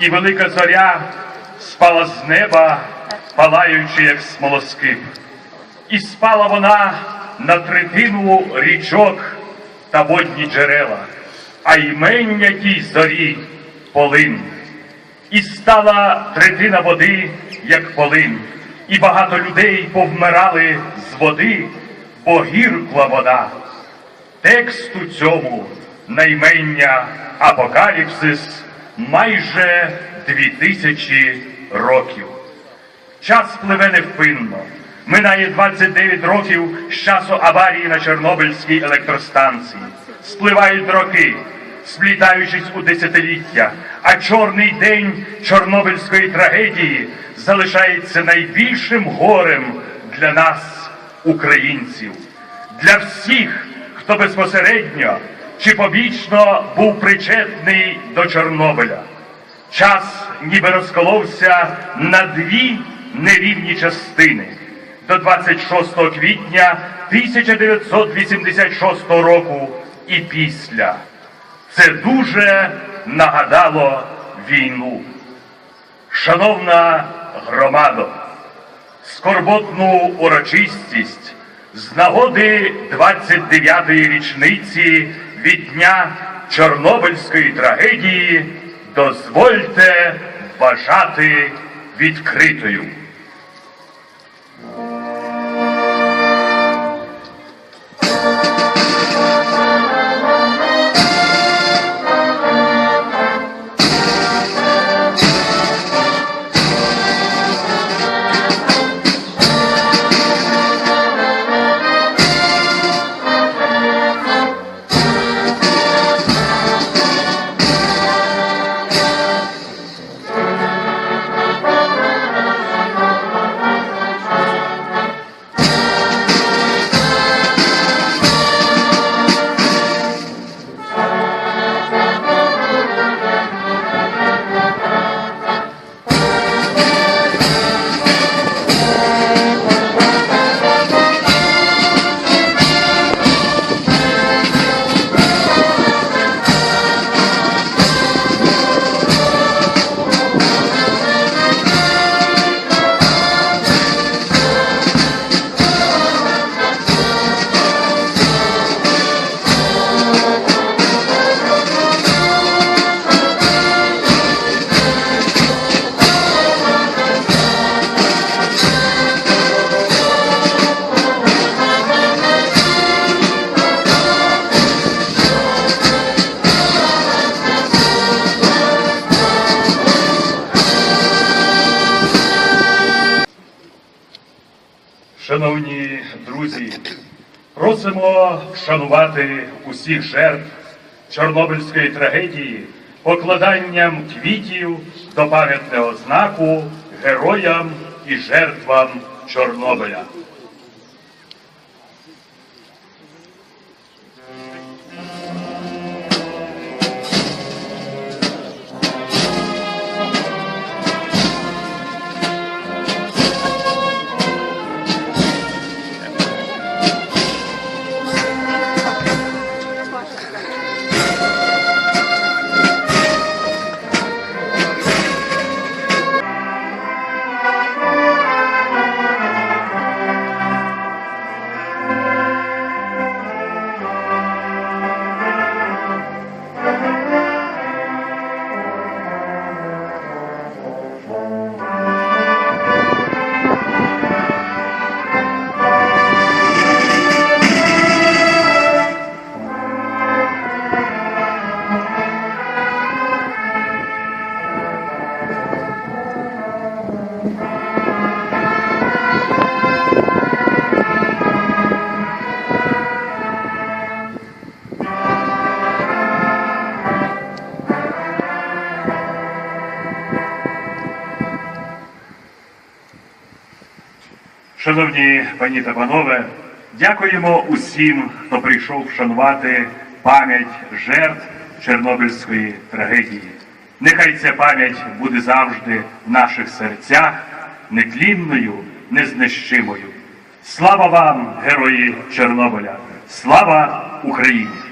і велика зоря спала з неба, палаючи, як смолоскип. І спала вона на третину річок та водні джерела, а імення тій зорі полин. І стала третина води, як полин, і багато людей повмирали з води, бо гіркла вода. Тексту цьому наймення Апокаліпсис майже дві тисячі років. Час пливе невпинно. Минає 29 років з часу аварії на Чорнобильській електростанції. Спливають роки, сплітаючись у десятиліття, а чорний день Чорнобильської трагедії залишається найбільшим горем для нас, українців, для всіх, хто безпосередньо чи побічно був причетний до Чорнобиля. Час ніби розколовся на дві нерівні частини. До 26 квітня 1986 року і після. Це дуже нагадало війну. Шановна громадо, скорботну урочистість з нагоди 29-ї річниці від дня Чорнобильської трагедії дозвольте вважати відкритою. Шановні друзі, просимо вшанувати усіх жертв Чорнобильської трагедії покладанням квітів до пам'ятного знаку героям і жертвам Чорнобиля. Шановні пані та панове, дякуємо усім, хто прийшов вшанувати пам'ять жертв Чорнобильської трагедії. Нехай ця пам'ять буде завжди в наших серцях, нетлінною, незнищимою. Слава вам, герої Чорнобиля! Слава Україні!